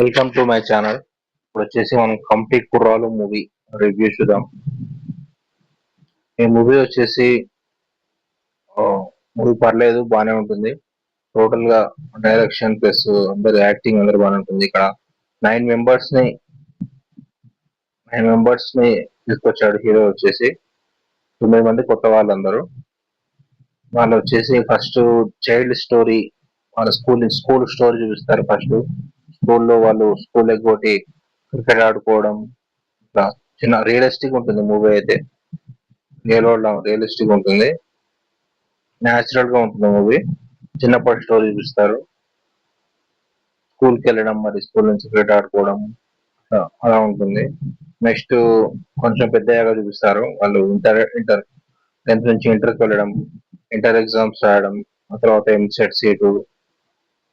Welcome to my channel ఇప్పుడు వచ్చేసి మనం కంప్లీట్ కుర్రాలు మూవీ రివ్యూ చూద్దాం. ఈ మూవీ వచ్చేసి మూవీ పర్లేదు బాగానే ఉంటుంది. టోటల్గా డైరెక్షన్ ప్లస్ అందరు యాక్టింగ్ అందరు బాగానే ఉంటుంది ఇక్కడ. నైన్ మెంబర్స్ని నైన్ మెంబర్స్ని తీసుకొచ్చాడు హీరో వచ్చేసి. తొమ్మిది మంది కొత్త వాళ్ళందరూ. వాళ్ళు వచ్చేసి ఫస్ట్ చైల్డ్ స్టోరీ వాళ్ళ స్కూల్ స్కూల్ స్టోరీ చూపిస్తారు ఫస్ట్ స్కూల్లో వాళ్ళు స్కూల్ ఎగ్గొట్టి క్రికెట్ ఆడుకోవడం ఇట్లా చిన్న రియలిస్టిక్ ఉంటుంది మూవీ అయితే. గేలవడం రియలిస్టిక్ ఉంటుంది. న్యాచురల్గా ఉంటుంది మూవీ చిన్నప్పటి స్టోరీ చూపిస్తారు. స్కూల్కి వెళ్ళడం మరి స్కూల్ నుంచి క్రికెట్ ఆడుకోవడం అలా- అలా ఉంటుంది. నెక్స్ట్ కొంచెం పెద్దగా చూపిస్తారు. వాళ్ళు ఇంటర్ ఇంటర్ టెన్త్ నుంచి ఇంటర్కి వెళ్ళడం ఇంటర్ ఎగ్జామ్స్ రాయడం ఆ తర్వాత ఎంసెట్ సీటు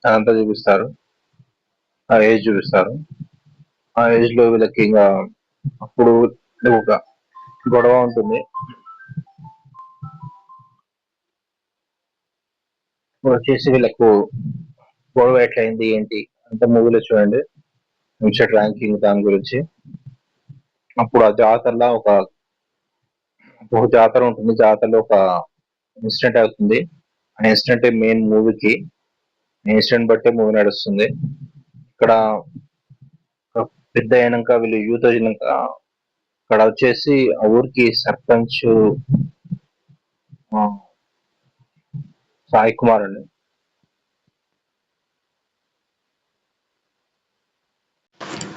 అదంతా చూపిస్తారు. ఆ ఏజ్ చూపిస్తారు. ఆ ఏజ్లో వీళ్ళకి ఇంకా అప్పుడు ఒక గొడవ ఉంటుంది. వచ్చేసి వీళ్ళకు గొడవ ఎట్లయింది ఏంటి అంటే మూవీలో చూడండి. ఇన్సెట్ ర్యాంకింగ్ దాని గురించి. అప్పుడు ఆ జాతరలో ఒక ఒక జాతర ఉంటుంది. జాతరలో ఒక ఇన్సిడెంట్ అవుతుంది. ఆ ఇన్సిడెంట్ మెయిన్ మూవీకి. ఇన్సిడెంట్ బట్టే మూవీ నడుస్తుంది. ఇక్కడ ఒక పెద్ద అయినాక వీళ్ళు యూత్ అయినాక ఇక్కడ వచ్చేసి ఆ ఊరికి సర్పంచ్ ఆ, సాయి కుమార్ అండి.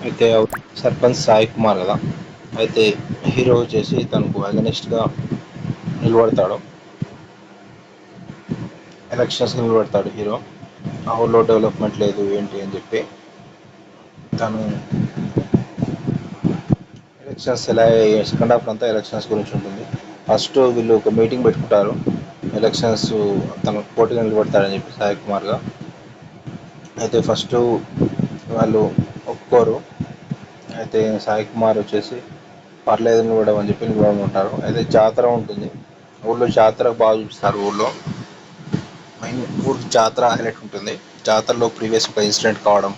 అయితే సర్పంచ్ సాయి కుమార్ కదా. అయితే హీరో వచ్చేసి తనకు అగనిస్ట్గా నిలబడతాడు. ఎలక్షన్స్ నిలబడతాడు హీరో. ఆ ఊళ్ళో డెవలప్మెంట్ లేదు ఏంటి అని చెప్పి తను ఎలక్షన్స్ ఎలా సెకండ్ హాఫ్ అంతా ఎలక్షన్స్ గురించి ఉంటుంది. ఫస్ట్ వీళ్ళు ఒక మీటింగ్ పెట్టుకుంటారు. ఎలక్షన్స్ తన పోటీగా నిలబడతారని చెప్పి సాయి కుమార్గా. అయితే ఫస్ట్ వాళ్ళు ఒప్పుకోరు. అయితే సాయి కుమార్ వచ్చేసి పర్లేదు నిలబడడం అని చెప్పి నిలబడమంటారు అయితే జాతర ఉంటుంది. ఊళ్ళో జాతర బాగా చూపిస్తారు ఊళ్ళో. మెయిన్ ఊరికి జాతర హైలైట్ ఉంటుంది. జాతరలో ప్రీవియస్ ఒక ఇన్సిడెంట్ కావడం.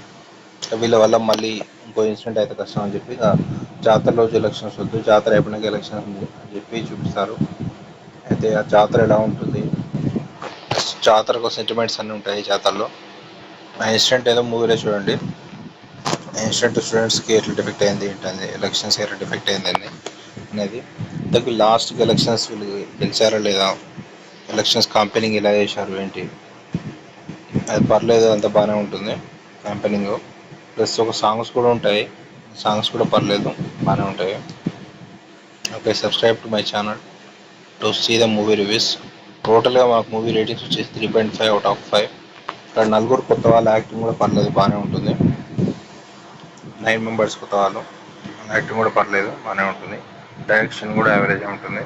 వీళ్ళ వల్ల మళ్ళీ ఇంకో ఇన్సిడెంట్ అయితే కష్టం అని చెప్పి జాతర జాతరలో ఎలక్షన్స్ వద్దు జాతర అయిపోయినాక ఎలక్షన్స్ ఉంది అని చెప్పి చూపిస్తారు. అయితే ఆ జాతర ఎలా ఉంటుంది? జాతరకు సెంటిమెంట్స్ అన్నీ ఉంటాయి ఈ జాతరలో. ఆ ఇన్సిడెంట్ ఏదో మూవీలో చూడండి. ఇన్సిడెంట్ స్టూడెంట్స్కి ఎట్లా డిఫెక్ట్ అయింది ఏంటంది ఎలక్షన్స్ ఎట్లా డిఫెక్ట్ అయింది అని అనేది. ఇంతకు లాస్ట్ ఎలక్షన్స్ వీళ్ళు గెలిచారా లేదా ఎలక్షన్స్ క్యాంపెయినింగ్ ఎలా చేశారు ఏంటి అది పర్లేదు అంత బాగానే ఉంటుంది క్యాంపెయినింగ్ ప్లస్ ఒక సాంగ్స్ కూడా ఉంటాయి. సాంగ్స్ కూడా పర్లేదు బాగానే ఉంటాయి. Okay subscribe to my channel to see the movie reviews. టోటల్గా మాకు మూవీ రేటింగ్స్ వచ్చేసి three point five out of five ఇక్కడ నలుగురు కొత్త వాళ్ళ యాక్టింగ్ కూడా పర్లేదు బాగానే ఉంటుంది. నైన్ మెంబర్స్ కొత్త వాళ్ళు యాక్టింగ్ కూడా పర్లేదు బాగానే ఉంటుంది. డైరెక్షన్ కూడా యావరేజ్ ఉంటుంది.